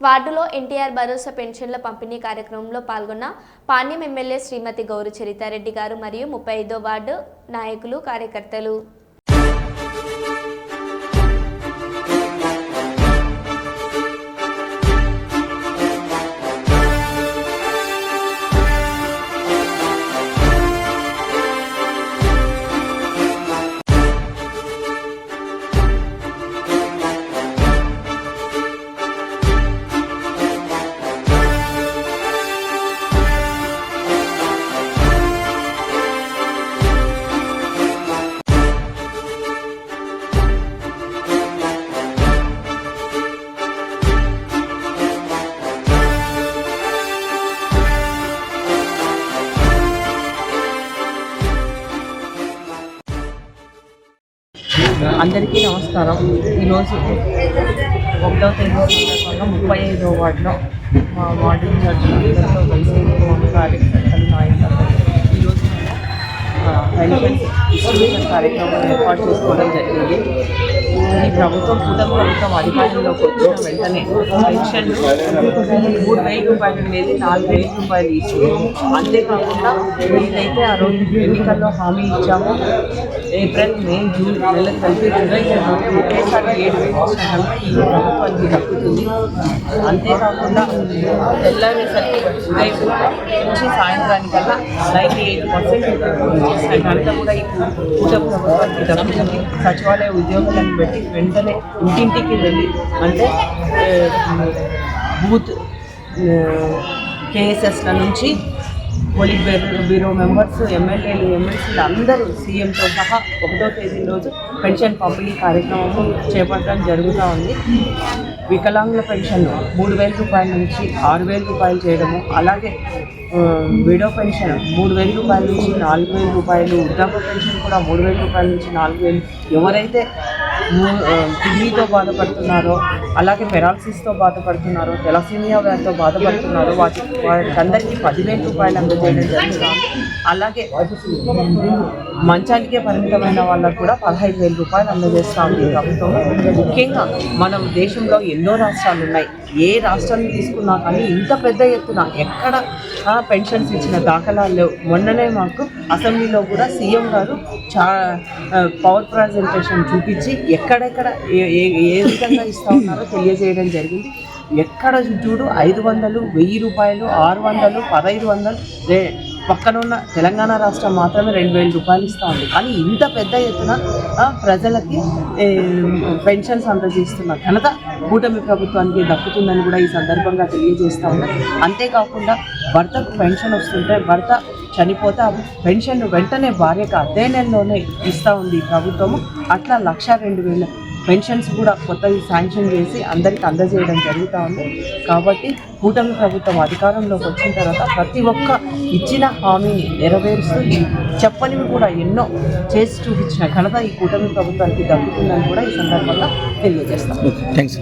వార్డులో ఎన్టీఆర్ భరోసా పెన్షన్ల పంపిణీ కార్యక్రమంలో పాల్గొన్న పాణ్యం ఎమ్మెల్యే శ్రీమతి గౌరు చరితారెడ్డి గారు మరియు ముప్పై ఐదో వార్డు నాయకులు కార్యకర్తలు. అందరికీ నమస్కారం. ఈరోజు ఒకటో తేదీ సందర్భంగా ముప్పై ఐదో వార్డులో మా వార్డు అందరితో కలిసి కార్యకర్తలు నాయకులు ఈరోజు డిస్ట్రిబ్యూషన్ కార్యక్రమం ఏర్పాటు చేసుకోవడం జరిగింది. ఈ ప్రభుత్వం కూటమి ప్రభుత్వం అధికారంలోకి వచ్చిన వెంటనే పెన్షన్ మూడు వేల రూపాయలు అనేది నాలుగు వేల రూపాయలు ఇస్తుంది అంతేకాకుండా ఏదైతే ఆ రోజు ఎన్నికల్లో హామీ ఇచ్చామో ఏప్రిల్ మే జూన్ నెల కలిపి జూలై నెలలో ఒకేసారి ఏడు వేలు ఇచ్చిన ఈ ప్రభుత్వానికి దక్కుతుంది అంతేకాకుండా తెల్లారేసరికి ఉదయం నుంచి సాయంత్రానికల్లా నైంటీ ఎయిట్ పర్సెంట్ చేసిన ఘనత కూడా ఈ కూటమి ప్రభుత్వానికి దక్కుతుంది సచివాలయ ఉద్యోగులను పెట్టి వెంటనే ఇంటింటికి వెళ్ళి అంటే బూత్ కేఎస్ఎస్ల నుంచి పోలిట్ బ్యూరో బ్యూరో మెంబర్స్ ఎమ్మెల్యేలు ఎమ్మెల్సీలు అందరూ సీఎంతో సహా ఒకటో తేదీ రోజు పెన్షన్ పంపిణీ కార్యక్రమం చేపట్టడం జరుగుతూ ఉంది. వికలాంగుల పెన్షన్ మూడు వేల రూపాయల నుంచి ఆరు వేల రూపాయలు చేయడము అలాగే విడో పెన్షన్ మూడు వేల రూపాయల నుంచి నాలుగు వేల రూపాయలు వృద్ధాప్య పెన్షన్ కూడా మూడు వేల రూపాయల నుంచి నాలుగు వేలు. ఎవరైతే కిడ్నీతో బాధపడుతున్నారో అలాగే పెరాలసిస్తో బాధపడుతున్నారో తెలసీమియా వ్యాధితో బాధపడుతున్నారో వాటి వాటికందరికీ పదివేల రూపాయలు అందజేయడం జరుగుతుంది. అలాగే మంచానికే పరిమితమైన వాళ్ళకు కూడా పదహైదు వేల రూపాయలు అందజేస్తూ ఉంది. ప్రభుత్వం. ముఖ్యంగా మనం దేశంలో ఎన్నో రాష్ట్రాలు ఉన్నాయి ఏ రాష్ట్రాన్ని తీసుకున్నా కానీ ఇంత పెద్ద ఎత్తున ఎక్కడ ఆ, పెన్షన్స్ ఇచ్చిన దాఖలాలు మొన్ననే మాకు అసెంబ్లీలో కూడా సీఎం గారు చా పవర్ ప్రజెంటేషన్ చూపించి ఎక్కడెక్కడ ఏ- ఏ ఏ విధంగా ఇస్తా ఉన్నారో తెలియజేయడం జరిగింది. ఎక్కడ చూడు ఐదు వందలు వెయ్యి రూపాయలు ఆరు వందలు పదహైదు వందలు పక్కనున్న తెలంగాణ రాష్ట్రం మాత్రమే రెండు వేల రూపాయలు ఇస్తూ ఉంది. కానీ ఇంత పెద్ద ఎత్తున ప్రజలకి పెన్షన్స్ అందజేస్తున్న ఘనత కూటమి ప్రభుత్వానికి దక్కుతుందని కూడా ఈ సందర్భంగా తెలియజేస్తూ ఉంది అంతేకాకుండా భర్తకు పెన్షన్ వస్తుంటే భర్త చనిపోతే ఆ పెన్షన్ వెంటనే భార్యకు అదే నెలలోనే ఇస్తూ ఉంది ఈ ప్రభుత్వము. అట్లా లక్ష రెండు వేల పెన్షన్స్ కూడా కొత్తవి శాంక్షన్ చేసి అందరికి అందజేయడం జరుగుతూ ఉంది. కాబట్టి కూటమి ప్రభుత్వం అధికారంలోకి వచ్చిన తర్వాత ప్రతి ఒక్క ఇచ్చిన హామీని నెరవేరుస్తూ చెప్పనివి కూడా ఎన్నో చేసి చూపించిన ఘనత ఈ కూటమి ప్రభుత్వానికి దక్కుతుందని కూడా ఈ సందర్భంగా తెలియజేస్తాం. థ్యాంక్స్